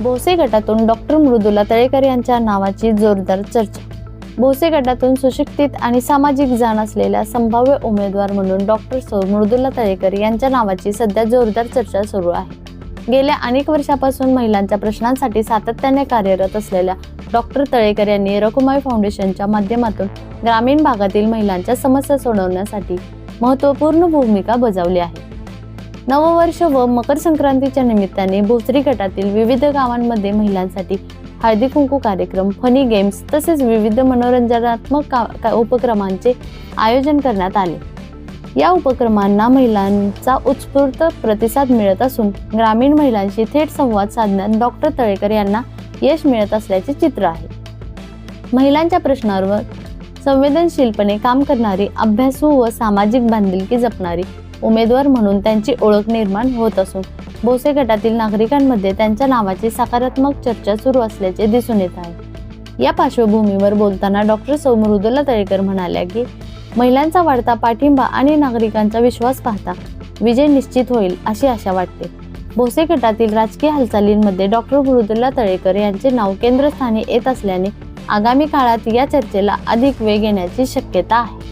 भोसे गटातून डॉक्टर मृदुला तळेकर यांच्या नावाची जोरदार चर्चा. भोसे गटातून सुशिक्षित आणि सामाजिक जाण असलेल्या संभाव्य उमेदवार म्हणून डॉक्टर सौ मृदुला तळेकर यांच्या नावाची सध्या जोरदार चर्चा सुरू आहे. गेल्या अनेक वर्षापासून महिलांच्या प्रश्नांसाठी सातत्याने कार्यरत असलेल्या डॉक्टर तळेकर यांनी रकुमाई फाउंडेशनच्या माध्यमातून ग्रामीण भागातील महिलांच्या समस्या सोडवण्यासाठी महत्त्वपूर्ण भूमिका बजावली आहे. नववर्ष व मकर संक्रांतीच्या निमित्ताने भोसरी गटातील विविध गावांमध्ये महिलांसाठी हळदी कुंकू कार्यक्रम फनी गेम्स तसेच विविध मनोरंजनात्मक का, का उपक्रमांचे आयोजन करण्यात आले. या उपक्रमांना महिलांचा उत्स्फूर्त प्रतिसाद मिळत असून ग्रामीण महिलांशी थेट संवाद साधण्यात डॉक्टर तळेकर यांना यश मिळत असल्याचे चित्र आहे. महिलांच्या प्रश्नांवर संवेदनशीलपणे काम करणारी अभ्यासू व सामाजिक बांधिलकी जपणारी उमेदवार म्हणून त्यांची ओळख निर्माण होत असून भोसे गटातील नागरिकांमध्ये त्यांच्या नावाची सकारात्मक चर्चा सुरू असल्याचे दिसून येत आहे. या पार्श्वभूमीवर बोलताना डॉक्टर सौ मृदुला तळेकर म्हणाल्या की महिलांचा वाढता पाठिंबा आणि नागरिकांचा विश्वास पाहता विजय निश्चित होईल अशी आशा वाटते. भोसे गटातील राजकीय हालचालींमध्ये डॉक्टर मृदुला तळेकर यांचे नाव केंद्रस्थानी येत असल्याने आगामी काळात या चर्चेला अधिक वेग येण्याची शक्यता आहे.